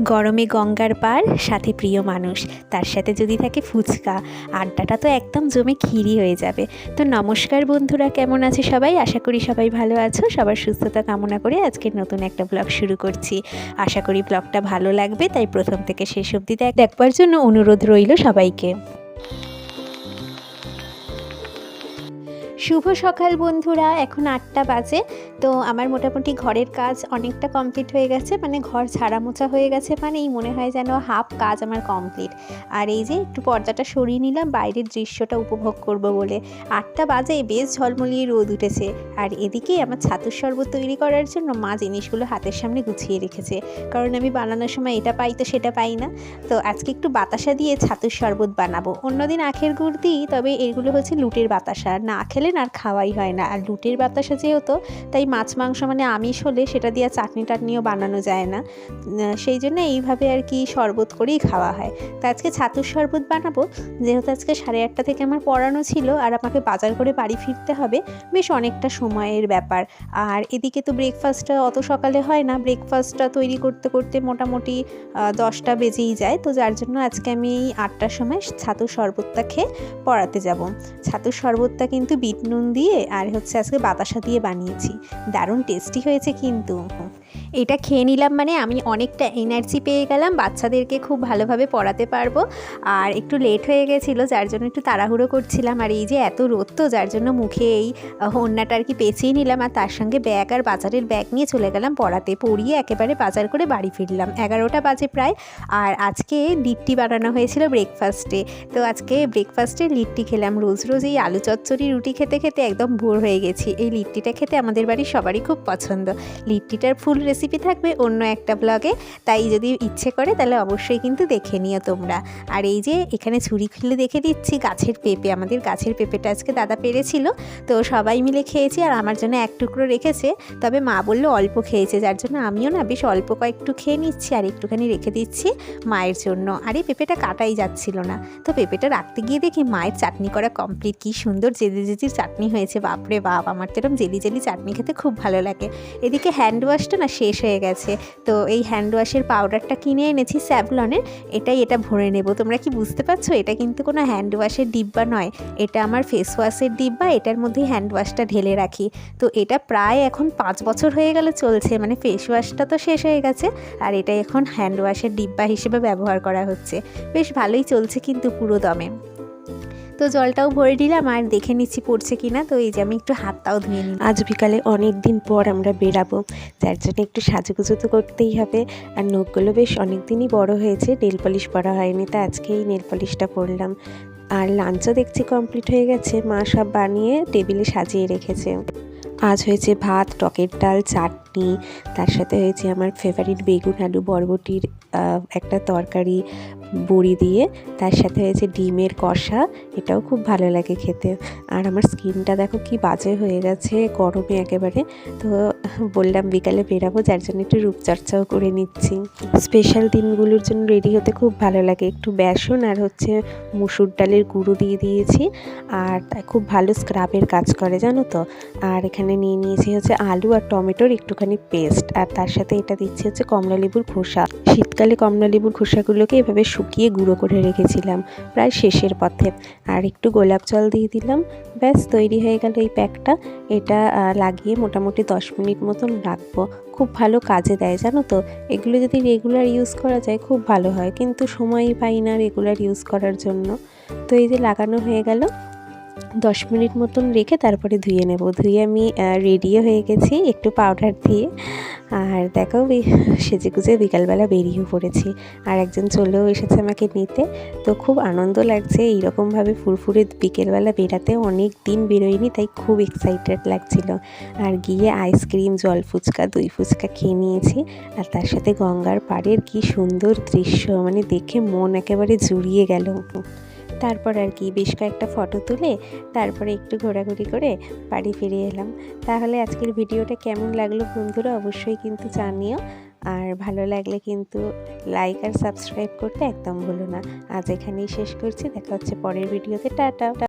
গরমে গঙ্গার পার, সাথে প্রিয় মানুষ। তার সাথে যদি থাকে ফুচকা। আড্ডাটা তো একদম জমে খিরি হয়ে যাবে। তো নমস্কার বন্ধুরা, কেমন আছে সবাই? আশা করি সবাই ভালো আছো। সবার সুস্থতা কামনা করে আজকের নতুন একটা ব্লগ শুরু করছি। আশা করি ব্লগটা ভালো লাগবে, তাই প্রথম থেকে শেষ অবধি দেখ, দেখবার জন্য অনুরোধ রইল সবাইকে। শুভ সকাল বন্ধুরা, এখন আটটা বাজে। তো আমার মোটামুটি ঘরের কাজ অনেকটা কমপ্লিট হয়ে গেছে মানে ঘর ছাড়া মোছা হয়ে গেছে মানে এই মনে হয় যেন হাফ কাজ আমার কমপ্লিট আর এই যে একটু পর্দাটা সরিয়ে নিলাম, বাইরের দৃশ্যটা উপভোগ করব বলে। আটটা বাজে, বেশ ঝলমলিয়ে রোদ উঠেছে। আর এদিকে আমার ছাতুর শরবত তৈরি করার জন্য মা জিনিসগুলো হাতের সামনে গুছিয়ে রেখেছে। কারণ আমি বানানোর সময় এটা পাই তো সেটা পাই না। তো আজকে একটু বাতাসা দিয়ে ছাতুর শরবত বানাবো। অন্যদিন আখের গুড় দিই, তবে এগুলো হচ্ছে লুটের বাতাসা। না খেলে না আর খাওয়াই হয় না। আর লুটের বাতাসা যেহেতু, তাই মাছ, মাংস মানে আমিষ হলে সেটা দিয়ে চাটনি টাটনিও বানানো যায় না। সেই জন্য এইভাবে আর কি শরবত করেই খাওয়া হয়। তো আজকে ছাতুর শরবত বানাবো। যেহেতু আজকে সাড়ে আটটা থেকে আমার পড়ানো ছিল আর আমাকে বাজার করে বাড়ি ফিরতে হবে, বেশ অনেকটা সময়ের ব্যাপার। আর এদিকে তো ব্রেকফাস্টটা অত সকালে হয় না। ব্রেকফাস্টটা তৈরি করতে করতে মোটামুটি দশটা বেজেই যায়। তো যার জন্য আজকে আমি আটটার সময় ছাতুর শরবতটা খেয়ে পড়াতে যাব। ছাতুর শরবতটা কিন্তু বিট নুন দিয়ে আর হচ্ছে আজকে বাতাসা দিয়ে বানিয়েছি। দারুণ টেস্টি হয়েছে কিন্তু। এটা খেয়ে নিলাম মানে আমি অনেকটা এনার্জি পেয়ে গেলাম, বাচ্চাদেরকে খুব ভালোভাবে পড়াতে পারব। আর একটু লেট হয়ে গেছিল, যার জন্য একটু তাড়াহুড়ো করছিলাম। আর এই যে এত রোদ তো, যার জন্য মুখে এই হন্যাটা আর কি পেঁচিয়ে নিলাম। আর তার সঙ্গে ব্যাগ আর বাজারের ব্যাগ নিয়ে চলে গেলাম পড়াতে। পড়িয়ে একেবারে বাজার করে বাড়ি ফিরলাম। এগারোটা বাজে প্রায়। আর আজকে লিট্টি বানানো হয়েছিল ব্রেকফাস্টে তো আজকে ব্রেকফাস্টে লিট্টি খেলাম। রোজ রোজ এই আলু চচ্চড়ি, রুটি খেতে খেতে খেতে একদম ভোর হয়ে গেছি। এই লিট্টিটা খেতে আমাদের বাড়ির সবারই খুব পছন্দ। লিট্টিটার ফুল রেসিপি থাকবে অন্য একটা ব্লগে তাই যদি ইচ্ছে করে তাহলে অবশ্যই কিন্তু দেখে নিও তোমরা। আর এই যে এখানে ছুরি খুলে দেখে দিচ্ছি গাছের পেঁপে। আমাদের গাছের পেঁপেটা আজকে দাদা পেরেছিল। তো সবাই মিলে খেয়েছি আর আমার জন্য এক টুকরো রেখেছে। তবে মা বলল অল্প খেয়েছে, যার জন্য আমিও না বেশ অল্প কয়েকটু খেয়ে নিচ্ছি আর একটুখানি রেখে দিচ্ছি মায়ের জন্য। আর এই পেঁপেটা কাটাই যাচ্ছিল না। তো পেঁপেটা রাখতে গিয়ে দেখি মায়ের চাটনি করা কমপ্লিট কি সুন্দর জেদে জেজির চাটনি হয়েছে, বাপরে বাপ, আমার তো এরকম জেলি জেলি চাটনি খেতে খুব ভালো লাগে। এদিকে হ্যান্ড ওয়াশটা না শেষ হয়ে গেছে। তো এই হ্যান্ড ওয়াশের পাউডারটা কিনে এনেছি স্যাভলনের এটাই এটা ভরে নেব। তোমরা কি বুঝতে পারছ? এটা কিন্তু কোনো হ্যান্ড ওয়াশের ডিব্বা নয়। এটা আমার ফেস ওয়াশের ডিব্বা, এটার মধ্যেই হ্যান্ড ওয়াশটা ঢেলে রাখি। তো এটা প্রায় এখন পাঁচ বছর হয়ে গেলে চলছে মানে ফেস ওয়াশটা তো শেষ হয়ে গেছে। আর এটা এখন হ্যান্ড ওয়াশের ডিব্বা হিসেবে ব্যবহার করা হচ্ছে। বেশ ভালোই চলছে কিন্তু পুরো দমে। তো জলটাও ভরে দিলাম আর দেখে নিচ্ছি পড়ছে কিনা। তো এই যে আমি একটু হাতটাও ধুয়ে নিই আজ বিকালে অনেক দিন পর আমরা বেরাবো, যার জন্য একটু সাজুগুজু তো করতেই হবে। আর নখগুলো বেশ অনেক দিনই বড় হয়েছে, নেল পলিশ পরা হয়নি, তা আজকেই নেল পলিশটা পরলাম। আর লাঞ্চও দেখছি কমপ্লিট হয়ে গেছে, মা সব বানিয়ে টেবিলে সাজিয়ে রেখেছে। আজ হয়েছে ভাত, টকের ডাল, চাটনি, তার সাথে হয়েছে আমার ফেভারিট বেগুন আলু বরবটির একটা তরকারি বড়ি দিয়ে, তার সাথে হয়েছে ডিমের কষা, এটাও খুব ভালো লাগে খেতে। আর আমার স্কিনটা দেখো কি বাজে হয়ে গেছে, গরমে একেবারে। তো বললাম বিকালে বেরাবো, যার জন্য একটু রূপচর্চাও করে নিচ্ছি। স্পেশাল দিনগুলোর জন্য রেডি হতে খুব ভালো লাগে। একটু বেসন আর হচ্ছে মুসুর ডালের গুঁড়ো দিয়ে দিয়েছি। আর খুব ভালো স্ক্রাবের কাজ করে, জানো তো? আর এখানে নিয়ে নিয়েছি হচ্ছে আলু আর টমেটোর একটুখানি পেস্ট। আর তার সাথে এটা দিচ্ছি হচ্ছে কমলা লেবুর খোসা। শীতকালে কমলা লেবুর খোসাগুলোকে এভাবে শুকিয়ে গুঁড়ো করে রেখেছিলাম প্রায় শেষের পথে। আর একটু গোলাপ জল দিয়ে দিলাম। ব্যাস, তৈরি হয়ে গেল এই প্যাকটা। এটা লাগিয়ে মোটামুটি দশ মিনিট মতন রাখব। খুব ভালো কাজে দেয়, জানো তো? এগুলো যদি রেগুলার ইউজ করা যায়, খুব ভালো হয়। কিন্তু সময়ই পাই না রেগুলার ইউজ করার জন্য। তো এই যে লাগানো হয়ে গেল দশ মিনিট মতন রেখে তারপরে ধুয়ে নেব। ধুয়ে আমি রেডিও হয়ে গেছি একটু পাউডার দিয়ে। আর দেখো সেজে গুজে বিকালবেলা বেরিয়ে পড়েছি। আর একজন চলেও এসেছে আমাকে নিতে। তো খুব আনন্দ লাগছে, এইরকমভাবে ফুরফুরে বিকেলবেলা বেরাতে অনেক দিন বেরোয়নি, তাই খুব এক্সাইটেড লাগছিল। আর গিয়ে আইসক্রিম জল ফুচকা, দই ফুচকা খেয়ে নিয়েছি। আর তার সাথে গঙ্গার পাড়ের কি সুন্দর দৃশ্য মানে দেখে মন একেবারে জুড়িয়ে গেল। তারপর আর কি বেশ কয়েকটা ফটো তুলে তারপরে একটু ঘোরাঘুরি করে বাড়ি ফিরে এলাম। তাহলে আজকের ভিডিওটা কেমন লাগল বন্ধুরা অবশ্যই কিন্তু জানিও। আর ভালো লাগলে কিন্তু লাইক আর সাবস্ক্রাইব করতে একদম ভুলো না। আজ এখানেই শেষ করছি। দেখা হচ্ছে পরের ভিডিওতে। টাটা।